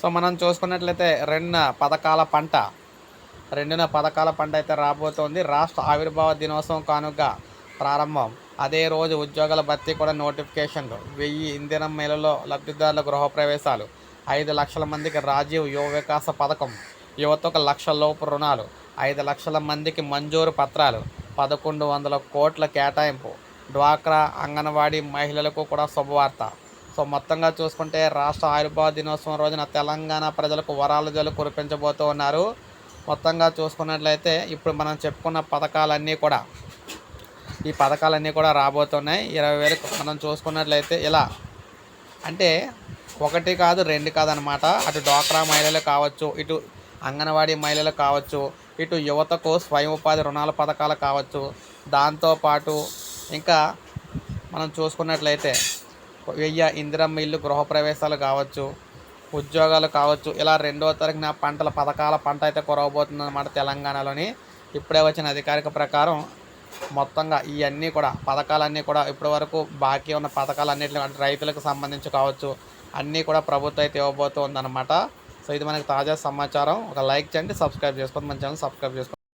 So మనం చూసుకున్నట్లయితే రెండు పథకాల పంట రెండున పథకాల పంట అయితే రాబోతోంది. రాష్ట్ర ఆవిర్భావ దినోత్సవం కానుక ప్రారంభం. అదే రోజు ఉద్యోగాల భర్తీ కూడా నోటిఫికేషన్లు. వెయ్యి ఇంధనం మేలలో లబ్ధిదారుల గృహప్రవేశాలు. ఐదు లక్షల మందికి రాజీవ్ యువ వికాస పథకం. యువతకు లక్ష లోపు రుణాలు. ఐదు లక్షల మందికి మంజూరు పత్రాలు. పదకొండు వందల కోట్ల కేటాయింపు. డ్వాక్రా అంగన్వాడీ మహిళలకు కూడా శుభవార్త. సో మొత్తంగా చూసుకుంటే రాష్ట్ర ఆవిర్భావ దినోత్సవం రోజున తెలంగాణ ప్రజలకు వరాల జలు కురిపించబోతూ ఉన్నారు. మొత్తంగా చూసుకున్నట్లయితే ఇప్పుడు మనం చెప్పుకున్న పథకాలన్నీ కూడా ఈ పథకాలన్నీ కూడా రాబోతున్నాయి. ఇరవై వేలకు మనం చూసుకున్నట్లయితే ఇలా అంటే ఒకటి కాదు రెండు కాదనమాట అటు డ్వాక్రా మహిళలు కావచ్చు ఇటు అంగన్వాడీ మహిళలు కావచ్చు ఇటు యువతకు స్వయం ఉపాధి రుణాల పథకాలు కావచ్చు. దాంతోపాటు ఇంకా మనం చూసుకున్నట్లయితే వెయ్యి ఇందిరమ్మ ఇల్లు గృహప్రవేశాలు కావచ్చు ఉద్యోగాలు కావచ్చు ఇలా రెండవ తరగతి పంటల పథకాల పంట అయితే కురవబోతుందన్నమాట తెలంగాణలోని. ఇప్పుడే వచ్చిన అధికారిక ప్రకారం మొత్తంగా ఇవన్నీ కూడా పథకాలన్నీ కూడా ఇప్పటి వరకు బాకీ ఉన్న పథకాలన్నింటినీ అంటే రైతులకు సంబంధించి కావచ్చు అన్నీ కూడా ప్రభుత్వం అయితే ఇవ్వబోతుంది అనమాట సో ఇది మనకి తాజా సమాచారం. ఒక లైక్ చేయండి సబ్స్క్రైబ్ చేసుకోండి. మన ఛానల్ సబ్స్క్రైబ్ చేసుకోండి.